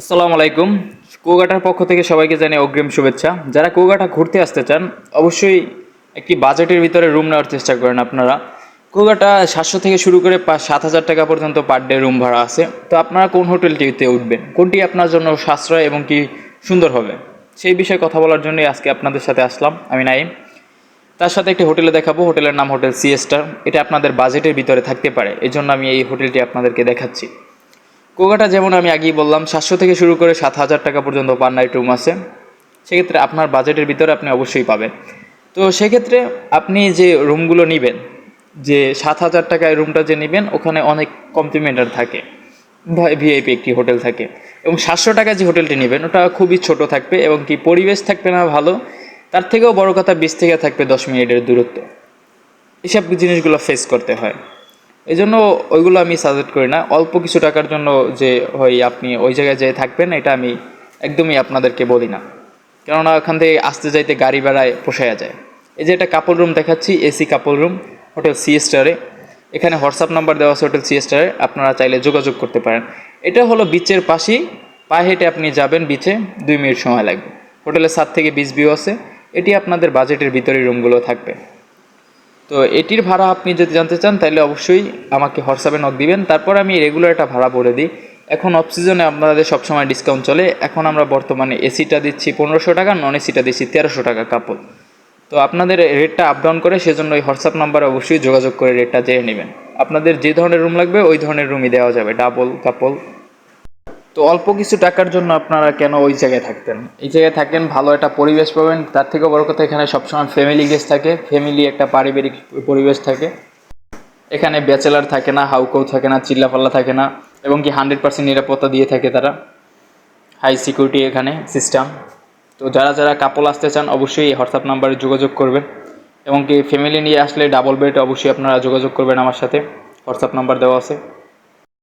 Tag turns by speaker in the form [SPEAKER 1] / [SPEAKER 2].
[SPEAKER 1] আসসালামু আলাইকুম। কুয়াকাটার পক্ষ থেকে সবাইকে জানাই অগ্রিম শুভেচ্ছা। যারা কুয়াকাটা ঘুরতে আসতে চান, অবশ্যই একটি বাজেটের ভিতরে রুম নেওয়ার চেষ্টা করেন আপনারা। কুয়াকাটা সাতশো থেকে শুরু করে সাত হাজার টাকা পর্যন্ত পার ডে রুম ভাড়া আছে। তো আপনারা কোন হোটেলটিতে উঠবেন? কোনটি আপনার জন্য সাশ্রয় এবং কি সুন্দর হবে? সেই বিষয়ে কথা বলার জন্যই আজকে আপনাদের সাথে আসলাম। আমি নাইম তার সাথে একটি হোটেলে দেখাবো। হোটেলের নাম হোটেল সিএস্টার এটা আপনাদের বাজেটের ভিতরে থাকতে পারে। এই জন্য আমি এই হোটেলটি আপনাদেরকে দেখাচ্ছি। কুয়াকাটা যেমন আমি আগেই বললাম, সাতশো থেকে শুরু করে সাত হাজার টাকা পর্যন্ত পার নাইট রুম আছে। সেক্ষেত্রে আপনার বাজেটের ভিতরে আপনি অবশ্যই পাবেন। তো সেক্ষেত্রে আপনি যে রুমগুলো নেবেন, যে সাত হাজার টাকায় রুমটা যে নেবেন, ওখানে অনেক কমপ্লিমেন্টার থাকে। ভিআইপি একটি হোটেল থাকে। এবং সাতশো টাকা যে হোটেলটি নেবেন, ওটা খুবই ছোট থাকবে এবং কি পরিবেশ থাকবে না ভালো, তার থেকেও বড় কথা বিশ থেকে থাকবে দশ মিনিটের দূরত্ব। এসব জিনিসগুলো ফেস করতে হয়। এই জন্য ওইগুলো আমি সাজেস্ট করি না। অল্প কিছু টাকার জন্য যে হয় আপনি ওই জায়গায় যেয়ে থাকবেন, এটা আমি একদমই আপনাদেরকে বলি না। কেননা ওখান থেকে আসতে যাইতে গাড়ি ভাড়ায় পোষায়া যায়। এই যে একটা কাপড় রুম দেখাচ্ছি AC couple room hotel C স্টারে এখানে হোয়াটসঅ্যাপ নাম্বার দেওয়া আছে হোটেল সি স্টারে আপনারা চাইলে যোগাযোগ করতে পারেন। এটা হলো বিচের পাশেই, পায়ে হেঁটে আপনি যাবেন বিচে দুই মিনিট সময় লাগবে। হোটেলের সাত থেকে বিচ ভিউ আছে। এটি আপনাদের বাজেটের ভিতরেই রুমগুলো থাকবে। তো এটির ভাড়া আপনি যদি জানতে চান, তাহলে অবশ্যই আমাকে হোয়াটসঅ্যাপে নক দিবেন। তারপর আমি রেগুলার একটা ভাড়া বলে দিই। এখন অফ সিজনে আপনাদের সবসময় ডিসকাউন্ট চলে। এখন আমরা বর্তমানে এসিটা দিচ্ছি পনেরোশো টাকা নন এসিটা দিচ্ছি তেরোশো টাকা কাপড়। তো আপনাদের রেটটা আপ ডাউন করে সেজন্য ওই হোয়াটসঅ্যাপ নাম্বারে অবশ্যই যোগাযোগ করে রেটটা জেনে নেবেন। আপনাদের যে ধরনের রুম লাগবে, ওই ধরনের রুমই দেওয়া যাবে। ডাবল কাপল তো অল্প কিছু টাকার জন্য আপনারা কেন ওই জায়গায় থাকতেন? এই জায়গায় থাকেন, ভালো একটা পরিবেশ পাবেন। তার থেকেও বড় কথা, এখানে সবসময় ফ্যামিলি গেস্ট থাকে। ফ্যামিলি একটা পারিবারিক পরিবেশ থাকে। এখানে ব্যাচেলার থাকে না, হাউকাউ থাকে না চিল্লাপাল্লা থাকে না, এবং কি হান্ড্রেড পার্সেন্ট নিরাপত্তা দিয়ে থাকে তারা। হাই সিকিউরিটি এখানে সিস্টেম তো যারা যারা কাপল আসতে চান, অবশ্যই এই হোয়াটসঅ্যাপ নাম্বারে যোগাযোগ করবেন। এবং কি ফ্যামিলি নিয়ে আসলে ডাবল বেড অবশ্যই আপনারা যোগাযোগ করবেন আমার সাথে। হোয়াটসঅ্যাপ নাম্বার দেওয়া আছে।